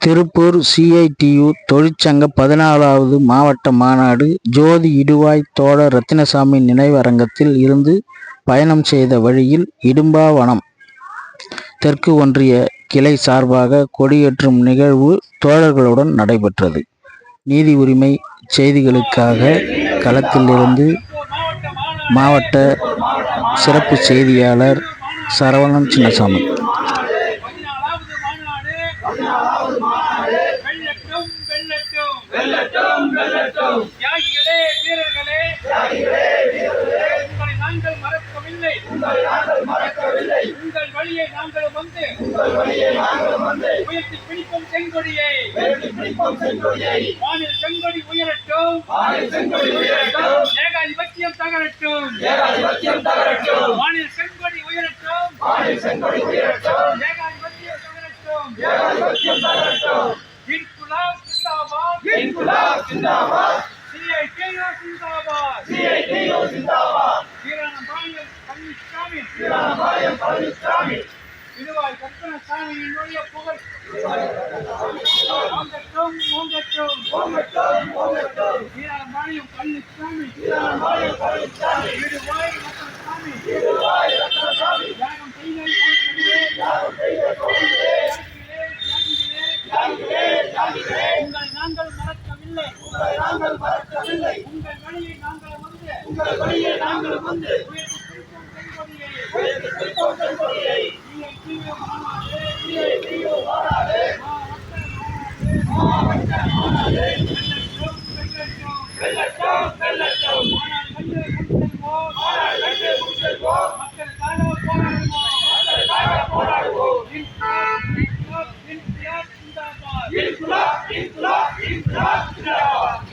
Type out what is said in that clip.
Tiruppur CITU தொழிற்சங்க பதினாலாவது மாவட்ட மாநாடு ஜோதி இடுவாய் தோழர் ரத்தினசாமி நினைவரங்கத்தில் இருந்து பயணம் செய்த வழியில் இடும்பாவனம் தெற்கு ஒன்றிய கிளை சார்பாக கொடியேற்றும் நிகழ்வு தோழர்களுடன் நடைபெற்றது. நீதி உரிமை செய்திகளுக்காக களத்திலிருந்து மாவட்ட சிறப்பு செய்தியாளர் சரவணன் சின்னசாமி பதினாலாவது மாநாடு வெல்லட்டும் வெல்லட்டும் வெல்லட்டும். தியாகிகளே வீரர்களே. உங்களை நாங்கள் மறக்கவில்லை. உங்கள் வழியை நாங்கள் வந்து உயர்த்தி பிடிக்கும் செங்கொடியை. வானில் செங்கொடி உயரட்டும். ஏகாதிபத்தியம் தகரட்டும். வானில் செங்கொடி உயரட்டும். ஏகாதிபத்தியம் தகரட்டும் இன்குலாப் சிந்தாபாத் சிஐடியு ஜிந்தாபாத் வீராணபாளையம் பழனிசாமி திருவாய் கற்பனசாமியினுடைய புகழ் ஓங்கட்டும் ஓங்கட்டும் வீராணபாளையம் பழனிசாமி திருவாய் ரத்னசாமி தியாகம் செய்த தியாகிகளே, நாங்கள் மறக்கவில்லை. உங்களை நாங்கள் மறக்கவில்லை. உங்கள் வழியை நாங்கள் வந்து உங்கள் வழியை நாங்கள் வந்து மாநாடு, மாவட்ட மாநாடு, வெல்லட்டும், வெல்லட்டும். மாநாடு lock, lock, lock, lock, lock,